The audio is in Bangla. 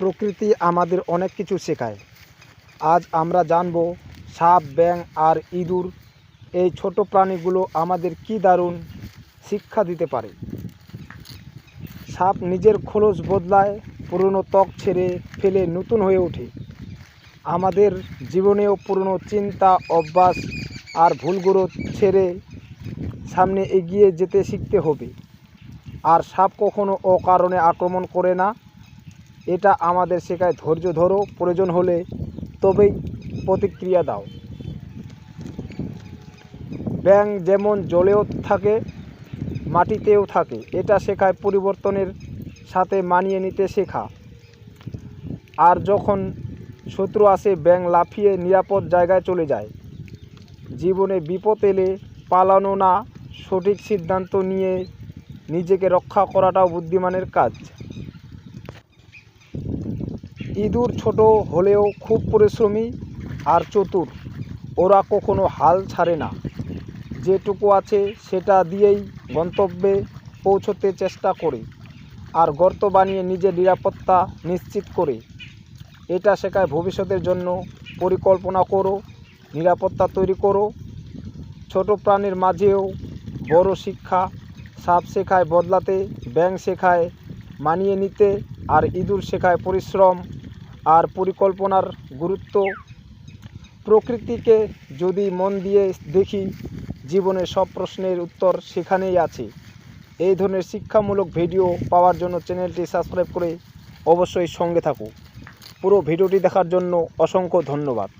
প্রকৃতি আমাদের অনেক কিছু শেখায়। আজ আমরা জানব সাপ, ব্যাঙ আর ইঁদুর, এই ছোট প্রাণীগুলো আমাদের কি দারুণ শিক্ষা দিতে পারে। সাপ নিজের খোলস বদলায়, পুরনো ত্বক ছেড়ে ফেলে নতুন হয়ে ওঠে। আমাদের জীবনেও পুরনো চিন্তা, অভ্যাস আর ভুলগুলো ছেড়ে সামনে এগিয়ে যেতে শিখতে হবে। আর সাপ কখনো অকারণে আক্রমণ করে না। এটা আমাদের শেখায় ধৈর্য ধরো, প্রয়োজন হলে তবেই প্রতিক্রিয়া দাও। ব্যাঙ যেমন জলেও থাকে, মাটিতেও থাকে, এটা শেখায় পরিবর্তনের সাথে মানিয়ে নিতে শেখা। আর যখন শত্রু আসে ব্যাঙ লাফিয়ে নিরাপদ জায়গায় চলে যায়। জীবনে বিপদ এলে পালানো না সঠিক সিদ্ধান্ত নিয়ে নিজেকে রক্ষা করাটাও বুদ্ধিমানের কাজ। ইঁদুর ছোট হলেও খুব পরিশ্রমী আর চতুর। ওরা কখনো হাল ছাড়ে না। যেটুকু আছে সেটা দিয়েই গন্তব্যে পৌঁছতে চেষ্টা করে আর গর্ত বানিয়ে নিজের নিরাপত্তা নিশ্চিত করে। এটা শেখায় ভবিষ্যতের জন্য পরিকল্পনা করো, নিরাপত্তা তৈরি করো। ছোট প্রাণীর মাঝেও বড় শিক্ষা, সাপ শেখায় বদলাতে, ব্যাঙ শেখায় মানিয়ে নিতে আর ইঁদুর শেখায় পরিশ্রম আর পরিকল্পনার গুরুত্ব। প্রকৃতিকে যদি মন দিয়ে দেখি জীবনের সব প্রশ্নের উত্তর সেখানেই আছে। এই ধরনের শিক্ষামূলক ভিডিও পাওয়ার জন্য চ্যানেলটি সাবস্ক্রাইব করে অবশ্যই সঙ্গে থাকুক পুরো ভিডিওটি দেখার জন্য অসংখ্য ধন্যবাদ।